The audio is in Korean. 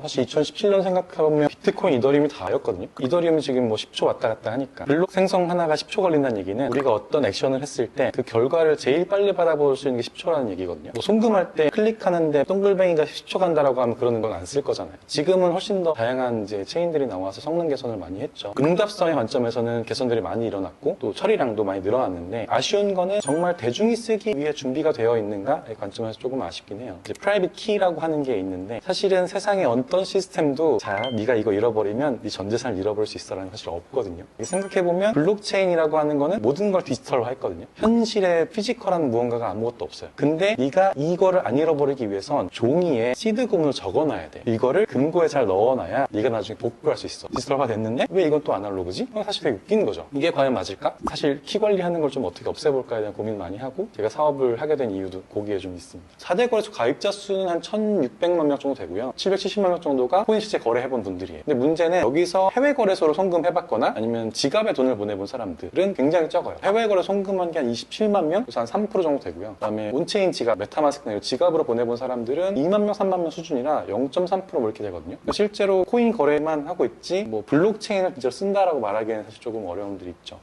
사실 2017년 생각해보면 비트코인, 이더리움이 다였거든요. 이더리움이 지금 뭐 10초 왔다 갔다 하니까. 블록 생성 하나가 10초 걸린다는 얘기는 우리가 어떤 액션을 했을 때 그 결과를 제일 빨리 받아볼 수 있는 게 10초라는 얘기거든요. 뭐 송금할 때 클릭하는데 동글뱅이가 10초 간다라고 하면 그러는 건 안 쓸 거잖아요. 지금은 훨씬 더 다양한 이제 체인들이 나와서 성능 개선을 많이 했죠. 응답성의 관점에서는 개선들이 많이 일어났고 또 처리량도 많이 늘어났는데 아쉬운 거는 정말 대중이 쓰기 위해 준비가 되어 있는가의 관점에서 조금 아쉽긴 해요. 이제 프라이빗 키라고 하는 게 있는데 사실은 세상에 어떤 시스템도 자 네가 이거 잃어버리면 네 전 재산을 잃어버릴 수 있어라는 사실 없거든요. 생각해보면 블록체인이라고 하는 거는 모든 걸 디지털화 했거든요. 현실에 피지컬한 무언가가 아무것도 없어요. 근데 네가 이거를 안 잃어버리기 위해선 종이에 시드 고문을 적어놔야 돼. 이거를 금고에 잘 넣어놔야 네가 나중에 복구할 수 있어. 디지털화 됐는데 왜 이건 또 아날로그지? 어, 사실 되게 웃긴 거죠. 이게 과연 맞을까? 사실 키 관리하는 걸 좀 어떻게 없애볼까에 대한 고민 많이 하고 제가 사업을 하게 된 이유도 거기에 좀 있습니다. 4대 거래소 가입자 수는 한 1,600만 명 정도 되고요. 770만 명 정도가 코인 실제 거래해본 분들이에요. 근데 문제는 여기서 해외 거래소로 송금해봤거나 아니면 지갑에 돈을 보내본 사람들은 굉장히 적어요. 해외 거래 송금한 게 한 27만 명, 그래서 한 3% 정도 되고요. 그다음에 온체인 지갑, 메타마스크나 지갑으로 보내본 사람들은 2만 명, 3만 명 수준이라 0.3%뭐 이렇게 되거든요. 실제로 코인 거래만 하고 있지 뭐 블록체인을 진짜 쓴다라고 말하기에는 사실 조금 어려움들이 있죠.